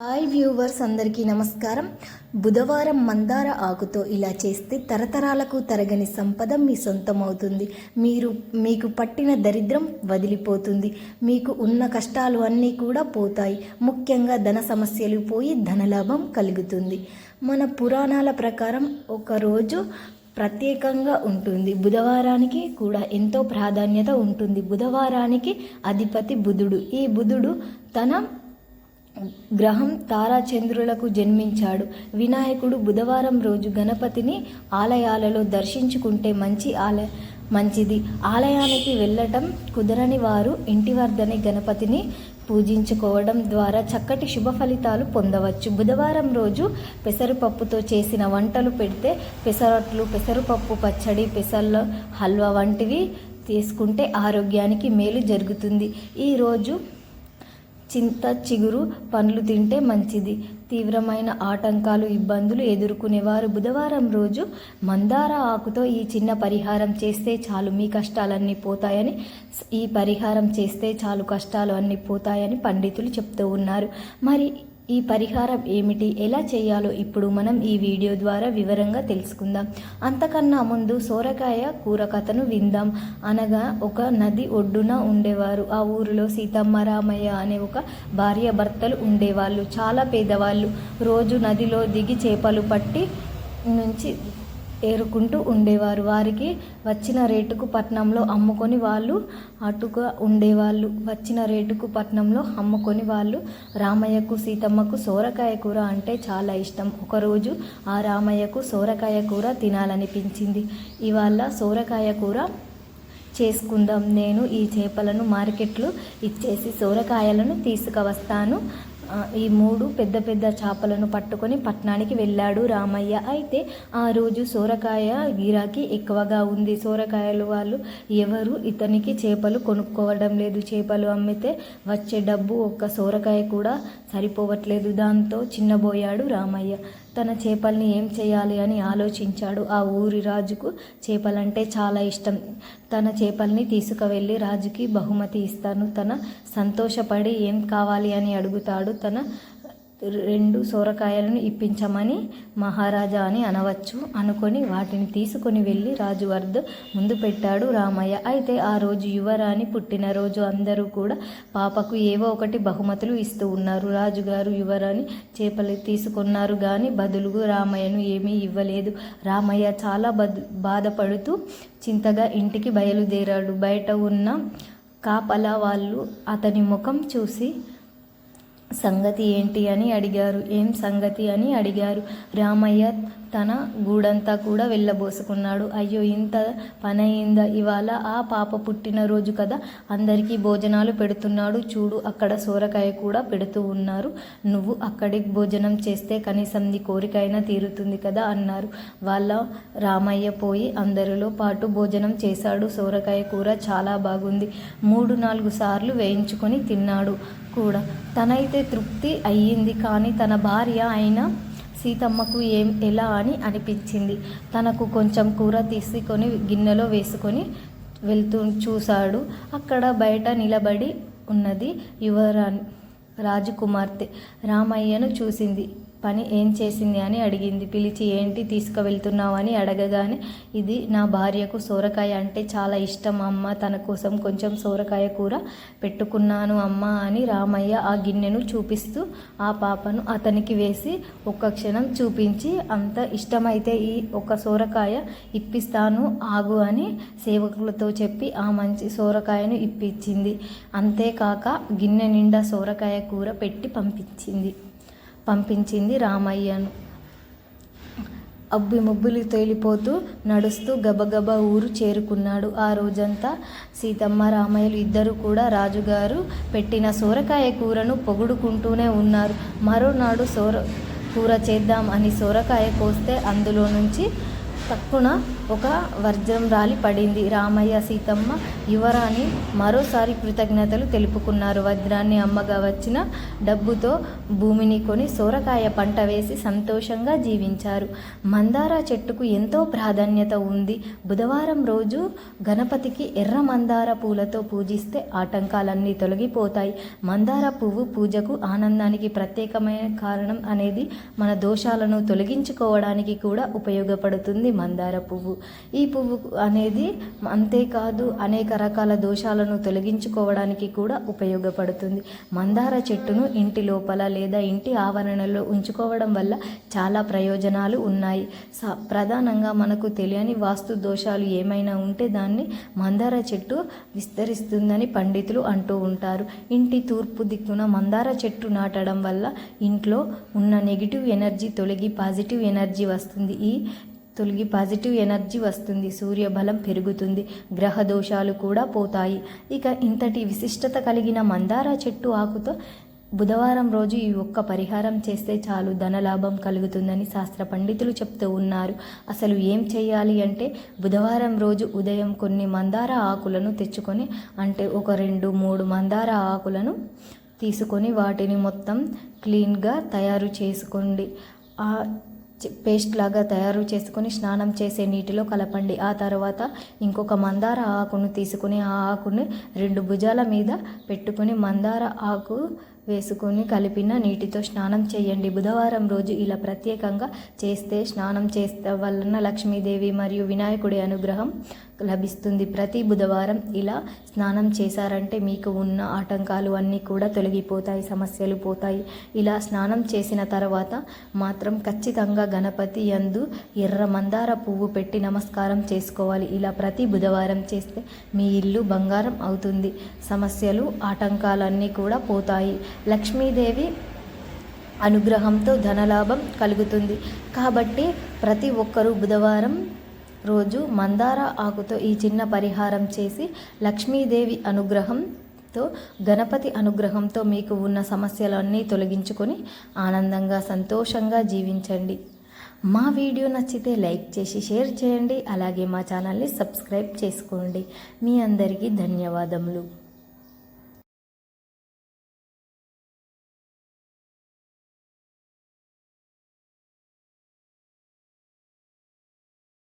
Hi viewers అందరికీ నమస్కారం. బుధవారం మందార ఆకుతో ఇలా చేస్తే తరతరాలకు తరగని సంపద మీ సొంతమవుతుంది. మీరు మీకు పట్టిన దరిద్రం వదిలిపోతుంది. మీకు ఉన్న కష్టాలు అన్నీ కూడా పోతాయి. ముఖ్యంగా ధన సమస్యలు పోయి ధనలాభం కలుగుతుంది. మన పురాణాల ప్రకారం ఒకరోజు ప్రత్యేకంగా ఉంటుంది. బుధవారానికి కూడా ఎంతో ప్రాధాన్యత ఉంటుంది. బుధవారానికి అధిపతి బుధుడు. ఈ బుధుడు తన గ్రహం తారాచంద్రులకు జన్మించాడు. వినాయకుడు బుధవారం రోజు గణపతిని ఆలయాలలో దర్శించుకుంటే మంచి ఆలయ మంచిది. ఆలయానికి వెళ్ళటం కుదరని వారు ఇంటి వద్దనే గణపతిని పూజించుకోవడం ద్వారా చక్కటి శుభ ఫలితాలు పొందవచ్చు. బుధవారం రోజు పెసరపప్పుతో చేసిన వంటలు పెడితే పెసరట్లు పెసరపప్పు పచ్చడి పెసర్ల హల్వా వంటివి తీసుకుంటే ఆరోగ్యానికి మేలు జరుగుతుంది. ఈరోజు చింత చిగురు పండ్లు తింటే మంచిది. తీవ్రమైన ఆటంకాలు ఇబ్బందులు ఎదుర్కొనేవారు బుధవారం రోజు మందార ఆకుతో ఈ చిన్న పరిహారం చేస్తే చాలు. మీ కష్టాలన్నీ పోతాయని ఈ పరిహారం చేస్తే చాలు. కష్టాలు అన్నీ పోతాయని పండితులు చెప్తూ ఉన్నారు. మరి ఈ పరిహారం ఏమిటి? ఎలా చేయాలో ఇప్పుడు మనం ఈ వీడియో ద్వారా వివరంగా తెలుసుకుందాం. అంతకన్నా ముందు సోరకాయ కూర కథను విందాం. అనగా ఒక నది ఒడ్డున ఉండేవారు. ఆ ఊరిలో సీతమ్మ రామయ్య అనే ఒక భార్య భర్తలు ఉండేవాళ్ళు. చాలా పేదవాళ్ళు. రోజు నదిలో దిగి చేపలు పట్టి నుంచి ఏరుకుంటూ ఉండేవారు. వారికి వచ్చిన రేటుకు పట్నంలో అమ్ముకొని వాళ్ళు అటుగా ఉండేవాళ్ళు. వచ్చిన రేటుకు పట్నంలో అమ్ముకొని వాళ్ళు రామయ్యకు సీతమ్మకు సోరకాయ కూర అంటే చాలా ఇష్టం. ఒకరోజు ఆ రామయ్యకు సోరకాయ కూర తినాలనిపించింది. ఇవాళ సోరకాయ కూర చేసుకుందాం. నేను ఈ చేపలను మార్కెట్లో ఇచ్చేసి సోరకాయలను తీసుకువస్తాను. ఈ మూడు పెద్ద పెద్ద చేపలను పట్టుకొని పట్టణానికి వెళ్ళాడు రామయ్య. అయితే ఆ రోజు సోరకాయ గిరాకీ ఎక్కువగా ఉంది. సోరకాయలు వాళ్ళు ఎవరు ఇతనికి చేపలు కొనుక్కోవడం లేదు. చేపలు అమ్మితే వచ్చే డబ్బు ఒక్క సోరకాయ కూడా సరిపోవట్లేదు. దాంతో చిన్నబోయాడు రామయ్య. తన చేపల్ని ఏం చేయాలి అని ఆలోచించాడు. ఆ ఊరి రాజుకు చేపలంటే చాలా ఇష్టం. తన చేపల్ని తీసుకువెళ్ళి రాజుకి బహుమతి ఇస్తాను. తన సంతోషపడి ఏం కావాలి అని అడుగుతాడు. తన రెండు సోరకాయలను ఇప్పించమని మహారాజా అని అనవచ్చు అనుకొని వాటిని తీసుకొని వెళ్ళి రాజు వద్ద ముందు పెట్టాడు రామయ్య. అయితే ఆ రోజు యువరాణి పుట్టినరోజు అందరూ కూడా పాపకు ఏవో ఒకటి బహుమతులు ఇస్తూ ఉన్నారు. రాజుగారు యువరాణి చేపలు తీసుకున్నారు కానీ బదులుగా రామయ్యను ఏమీ ఇవ్వలేదు. రామయ్య చాలా బద్ బాధపడుతూ చింతగా ఇంటికి బయలుదేరాడు. బయట ఉన్న కాపలా వాళ్ళు అతని ముఖం చూసి సంగతి ఏంటి అని అడిగారు. ఏం సంగతి అని అడిగారు. రామయ్య తన గూడంతా కూడా వెళ్ళబోసుకున్నాడు. అయ్యో ఇంత పని అయిందా ఇవాళ ఆ పాప పుట్టినరోజు కదా. అందరికీ భోజనాలు పెడుతున్నాడు. చూడు అక్కడ సోరకాయ కూడా పెడుతూ ఉన్నారు. నువ్వు అక్కడికి భోజనం చేస్తే కనీసం నీ కోరిక అయినా తీరుతుంది కదా అన్నారు. వాళ్ళ రామయ్య పోయి అందరిలో పాటు భోజనం చేశాడు. సోరకాయ కూర చాలా బాగుంది. మూడు నాలుగు సార్లు వేయించుకొని తిన్నాడు కూడా. తనైతే తృప్తి అయ్యింది. కానీ తన భార్య అయినా సీతమ్మకు ఏం ఎలా అని అనిపించింది. తనకు కొంచెం కూర తీసుకొని గిన్నెలో వేసుకొని వెళ్తూ చూశాడు. అక్కడ బయట నిలబడి ఉన్నది యువరాణి రాజకుమార్తె. రామయ్యను చూసింది. పని ఏం చేసింది అని అడిగింది. పిలిచి ఏంటి తీసుకువెళ్తున్నావు అని అడగగానే ఇది నా భార్యకు సోరకాయ అంటే చాలా ఇష్టం అమ్మ. తన కోసం కొంచెం సోరకాయ కూర పెట్టుకున్నాను అమ్మ అని రామయ్య ఆ గిన్నెను చూపిస్తూ ఆ పాపను అతనికి వేసి ఒక్క క్షణం చూపించి అంత ఇష్టమైతే ఈ ఒక సోరకాయ ఇప్పిస్తాను ఆగు అని సేవకులతో చెప్పి ఆ మంచి సోరకాయను ఇప్పించింది. అంతేకాక గిన్నె నిండా సోరకాయ కూర పెట్టి పంపించింది. పంపించింది రామయ్యను. అబ్బి ముబ్బులు తేలిపోతూ నడుస్తూ గబగబా ఊరు చేరుకున్నాడు. ఆ రోజంతా సీతమ్మ రామయ్యలు ఇద్దరు కూడా రాజుగారు పెట్టిన సోరకాయ కూరను పొగుడుకుంటూనే ఉన్నారు. మరోనాడు సోర కూర చేద్దాం అని సోరకాయ కోస్తే అందులో నుంచి తక్కున ఒక వజ్రం రాలి పడింది. రామయ్య సీతమ్మ యువరాణి మరోసారి కృతజ్ఞతలు తెలుపుకున్నారు. వజ్రాన్ని అమ్మగా వచ్చిన డబ్బుతో భూమిని కొని సోరకాయ పంట వేసి సంతోషంగా జీవించారు. మందార చెట్టుకు ఎంతో ప్రాధాన్యత ఉంది. బుధవారం రోజు గణపతికి ఎర్ర మందార పూలతో పూజిస్తే ఆటంకాలన్నీ తొలగిపోతాయి. మందార పువ్వు పూజకు ఆనందానికి ప్రత్యేకమైన కారణం అనేది మన దోషాలను తొలగించుకోవడానికి కూడా ఉపయోగపడుతుంది. మందార పువ్వు. ఈ పువ్వు అనేది అంతేకాదు అనేక రకాల దోషాలను తొలగించుకోవడానికి కూడా ఉపయోగపడుతుంది. మందార చెట్టును ఇంటి లోపల లేదా ఇంటి ఆవరణలో ఉంచుకోవడం వల్ల చాలా ప్రయోజనాలు ఉన్నాయి. స ప్రధానంగా మనకు తెలియని వాస్తు దోషాలు ఏమైనా ఉంటే దాన్ని మందార చెట్టు విస్తరిస్తుందని పండితులు అంటూ ఉంటారు. ఇంటి తూర్పు దిక్కున మందార చెట్టు నాటడం వల్ల ఇంట్లో ఉన్న నెగిటివ్ ఎనర్జీ తొలగి పాజిటివ్ ఎనర్జీ వస్తుంది. ఈ తొలగి పాజిటివ్ ఎనర్జీ వస్తుంది సూర్యబలం పెరుగుతుంది గ్రహ దోషాలు కూడా పోతాయి. ఇక ఇంతటి విశిష్టత కలిగిన మందార చెట్టు ఆకుతో బుధవారం రోజు ఈ ఒక్క పరిహారం చేస్తే చాలు ధనలాభం కలుగుతుందని శాస్త్ర పండితులు చెప్తూ ఉన్నారు. అసలు ఏం చేయాలి అంటే బుధవారం రోజు ఉదయం కొన్ని మందార ఆకులను తెచ్చుకొని అంటే ఒక రెండు మూడు మందార ఆకులను తీసుకొని వాటిని మొత్తం క్లీన్గా తయారు చేసుకోండి. పేస్ట్ లాగా తయారు చేసుకుని స్నానం చేసే నీటిలో కలపండి. ఆ తర్వాత ఇంకొక మందార ఆకును తీసుకుని ఆ ఆకుని రెండు భుజాల మీద పెట్టుకొని మందార ఆకు వేసుకొని కలిపిన నీటితో స్నానం చేయండి. బుధవారం రోజు ఇలా ప్రత్యేకంగా చేస్తే స్నానం చేస్తే వలన లక్ష్మీదేవి మరియు వినాయకుడి అనుగ్రహం లభిస్తుంది. ప్రతి బుధవారం ఇలా స్నానం చేశారంటే మీకు ఉన్న ఆటంకాలు అన్నీ కూడా తొలగిపోతాయి సమస్యలు పోతాయి. ఇలా స్నానం చేసిన తర్వాత మాత్రం ఖచ్చితంగా గణపతి యందు ఎర్ర మందార పువ్వు పెట్టి నమస్కారం చేసుకోవాలి. ఇలా ప్రతి బుధవారం చేస్తే మీ ఇల్లు బంగారం అవుతుంది. సమస్యలు ఆటంకాలన్నీ కూడా పోతాయి. లక్ష్మీదేవి అనుగ్రహంతో ధనలాభం కలుగుతుంది. కాబట్టి ప్రతి ఒక్కరూ బుధవారం రోజు మందార ఆకుతో ఈ చిన్న పరిహారం చేసి లక్ష్మీదేవి అనుగ్రహంతో గణపతి అనుగ్రహంతో మీకు ఉన్న సమస్యలన్నీ తొలగించుకొని ఆనందంగా సంతోషంగా జీవించండి. మా వీడియో నచ్చితే లైక్ చేసి షేర్ చేయండి. అలాగే మా ఛానల్ని సబ్స్క్రైబ్ చేసుకోండి. మీ అందరికీ ధన్యవాదములు.